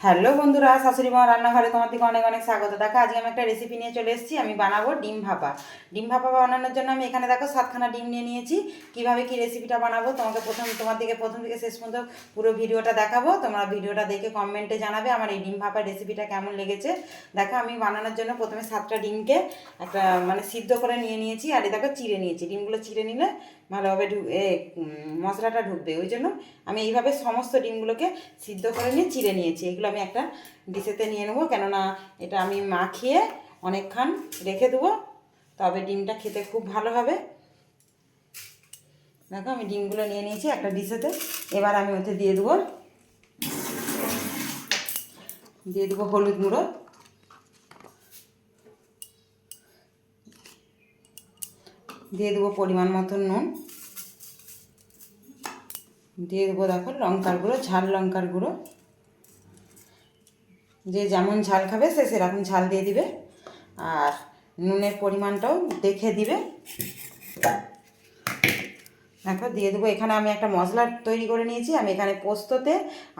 Hello বন্ধুরা, শাশুড়ি মা রান্নাঘরে তোমার দিকে অনেক অনেক স্বাগত। দেখো, আজকে আমি একটা রেসিপি নিয়ে চলে এসেছি, আমি বানাবো ডিম ভাপা। ডিম ভাপা বানানোর জন্য আমি এখানে দেখো সাতখানা ডিম নিয়ে নিয়েছি। কীভাবে কি রেসিপিটা বানাবো তোমাকে প্রথম তোমার দিকে প্রথম থেকে শেষ পর্যন্ত পুরো ভিডিওটা দেখাবো। তোমরা ভিডিওটা দেখে কমেন্টে জানাবে আমার এই ডিম ভাপার রেসিপিটা কেমন লেগেছে। দেখো, আমি বানানোর জন্য প্রথমে সাতটা ডিমকে একটা মানে সিদ্ধ করে নিয়ে নিয়েছি, আর এই দেখো চিড়ে নিয়েছি। ডিমগুলো চিড়ে নিলে ভালোভাবে ঢু, এ মশলাটা ঢুকবে। ওই জন্য আমি এইভাবে সমস্ত ডিমগুলোকে সিদ্ধ করে নিয়ে চিড়ে নিয়েছি। এগুলো আমি একটা ডিশেতে নিয়ে নেব। কেননা এটা আমি মাখিয়ে অনেকক্ষণ রেখে দেবো। তবে ডিমটা খেতে খুব ভালো হবে। দেখো, আমি ডিমগুলো নিয়ে নিয়েছি একটা ডিশেতে। এবার আমি ওতে দিয়ে দেবো দিয়ে দেবো হলুদ গুঁড়ো। দিয়ে দেবো পরিমাণ মতন নুন। দিয়ে দেবো, দেখো, লঙ্কার গুঁড়ো, ঝাল লঙ্কার গুঁড়ো। যে যেমন ঝাল খাবে সে সেরকম ঝাল দিয়ে দিবে। আর নুনের পরিমাণটাও দেখে দিবে। দেখো দিয়ে দেবো। এখানে আমি একটা মশলা তৈরি করে নিয়েছি। আমি এখানে পোস্ততে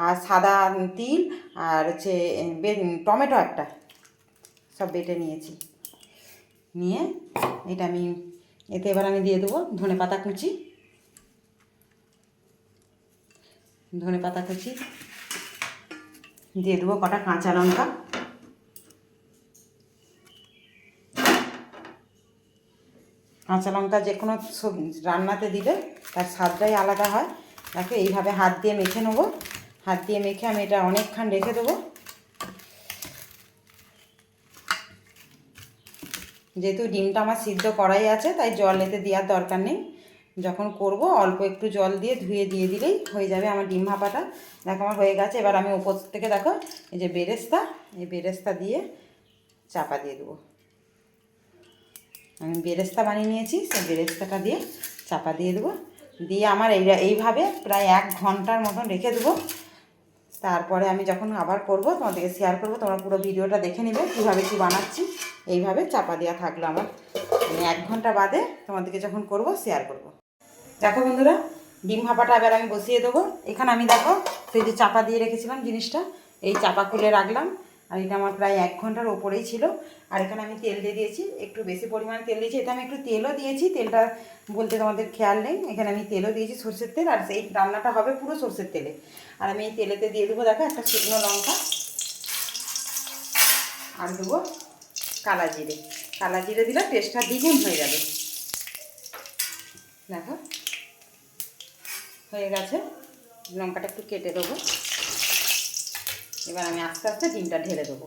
আর সাদা তিল আর হচ্ছে টমেটো একটা সব বেটে নিয়েছি। নিয়ে এটা আমি, এতে এবার আমি দিয়ে দেবো ধনে পাতা কুচি। ধনে পাতা কুচি। দিয়ে দেবো কটা কাঁচা লঙ্কা। কাঁচা লঙ্কা যে কোনো রান্নাতে দিলে তার স্বাদটাই আলাদা হয়। দেখো এইভাবে হাত দিয়ে মেখে নেব। হাত দিয়ে মেখে আমি এটা অনেকক্ষণ রেখে দেবো। যেহেতু ডিমটা আমার সিদ্ধ করাই আছে, তাই জল এতে দেওয়ার দরকার নেই। যখন করব, অল্প একটু জল দিয়ে ধুয়ে দিয়ে দিলেই হয়ে যাবে আমার ডিম ভাপাটা। দেখো আমার হয়ে গেছে, এবার আমি উপর থেকে দেখো, এই যে বেরেস্তা, এই বেরেস্তা দিয়ে চাপা দিয়ে দেবো। আমি বেরেস্তা বানিয়ে নিয়েছি, সেই বেরেস্তাটা দিয়ে চাপা দিয়ে দেবো। দিয়ে আমার এই এইভাবে প্রায় এক ঘণ্টার মতন রেখে দেবো। তারপরে আমি যখন আবার করব, তোমাদেরকে শেয়ার করব, তোমরা পুরো ভিডিওটা দেখে নেবে, কীভাবে কী বানাচ্ছি, এইভাবে চাপা দেওয়া থাকল আমার। আমি এক ঘণ্টা বাদে তোমাদেরকে যখন করব শেয়ার করব। দেখো বন্ধুরা, ডিম ভাপাটা এবার আমি বসিয়ে দেবো। এখানে আমি দেখো, সেই যে চাপা দিয়ে রেখেছিলাম জিনিসটা, এই চাপা খুলে রাখলাম। আর এটা আমার প্রায় এক ঘণ্টার ওপরেই ছিল। আর এখানে আমি তেল দিয়ে দিয়েছি, একটু বেশি পরিমাণে তেল দিয়েছি। এটা আমি একটু তেলও দিয়েছি, তেলটা বলতে তোমাদের খেয়াল নেই। এখানে আমি তেলও দিয়েছি সর্ষের তেল, আর সেই রান্নাটা হবে পুরো সর্ষের তেলে। আর আমি এই তেলেতে দিয়ে দেবো দেখো একটা শুকনো লঙ্কা, আর দেবো কালা জিরে। কালা জিরে দিলে টেস্টটা দ্বিগুণ হয়ে যাবে। দেখো। হয়ে গেছে। লঙ্কাটা একটু কেটে দেবো। এবার আমি আস্তে আস্তে ডিমটা ঢেলে দেবো।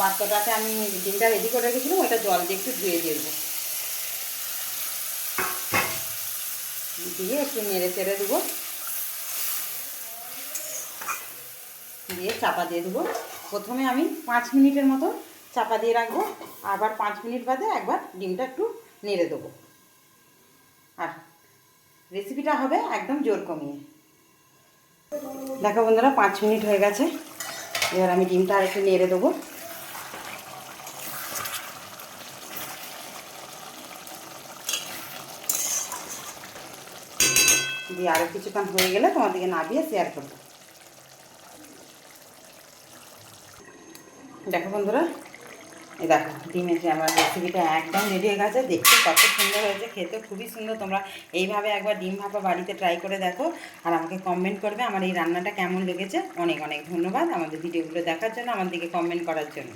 পাত্রটাতে আমি ডিমটা রেডি করে রেখেছিলাম ওইটা জল দিয়ে একটু ধুয়ে দিয়ে দেবো। দিয়ে একটু নেড়ে চেড়ে দেবো। দিয়ে চাপা দিয়ে দেবো। প্রথমে আমি পাঁচ মিনিটের মতো চাপা দিয়ে রাখব। আবার পাঁচ মিনিট বাদে একবার ডিমটা একটু নেড়ে দেবো। আর রেসিপিটা হবে একদম জোর কমিয়ে। দেখো বন্ধুরা, পাঁচ মিনিট হয়ে গেছে। এবার আমি ডিমটা আর একটু নেড়ে দেবো। দিয়ে আরও কিছুক্ষণ হয়ে গেলে তোমাদেরকে নামিয়ে শেয়ার করব। দেখো বন্ধুরা, এই দেখো, ডিমের যে আমার রেসিপিটা একদম রেডি হয়ে গেছে। দেখতে কত সুন্দর হয়েছে খেতে খুবই সুন্দর। তোমরা এইভাবে একবার ডিম ভাপা বাড়িতে ট্রাই করে দেখো আর আমাকে কমেন্ট করবে আমার এই রান্নাটা কেমন লেগেছে। অনেক অনেক ধন্যবাদ আমাদের ভিডিওগুলো দেখার জন্য, আমার দিকে কমেন্ট করার জন্য।